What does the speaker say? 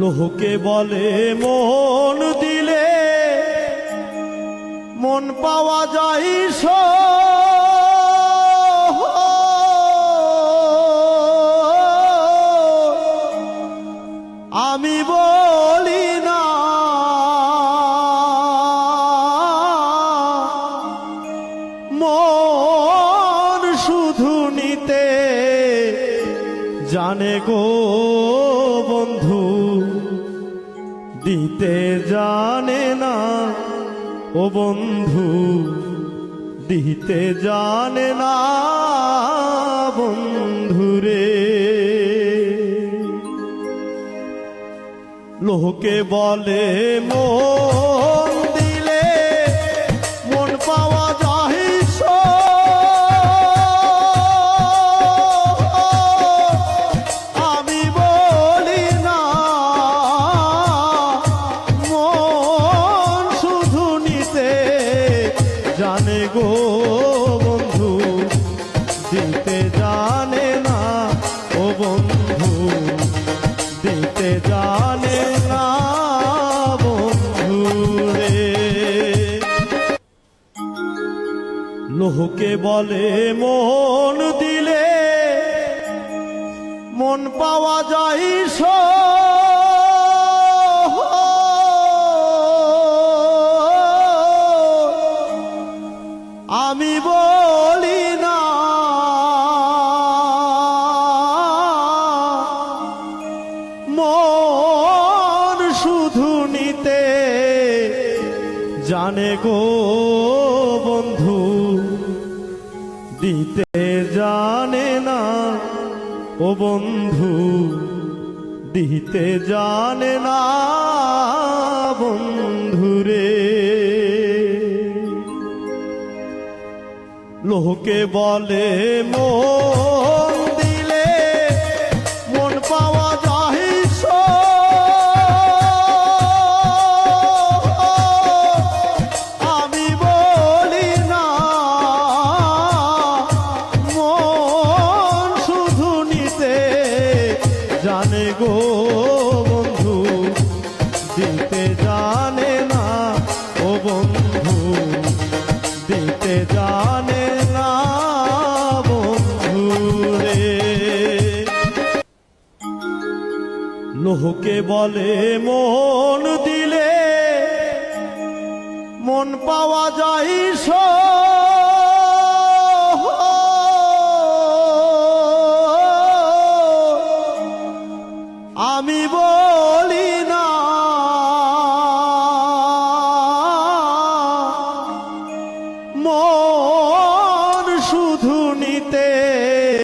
লোহকে বলে মন দিলে মন পাওয়া যায় আমি বলি না। মন শুধু জানে গো বন্ধু, দিতে জানে না ও বন্ধু, দিতে জানে না বন্ধুরে লোকে বলে মন গো বন্ধু, দিতে জানে না ও বন্ধু, দিতে জানে লোহকে বলে মন দিলে, মন পাওয়া যায় আমি বলি না। মন শুধু নিতে জানে গো বন্ধু, দিতে জানে না ও বন্ধু, দিতে জানে না বন্ধুরে লোকে বলে, মন দিলে মন পাওয়া যায় আমি বলি, না, মন শুধু নিতে জানে গো বন্ধু, দিতে জানে না ও বন্ধু। লোহকে বলে মন দিলে মন পাওয়া যায় আমি বলি না। মন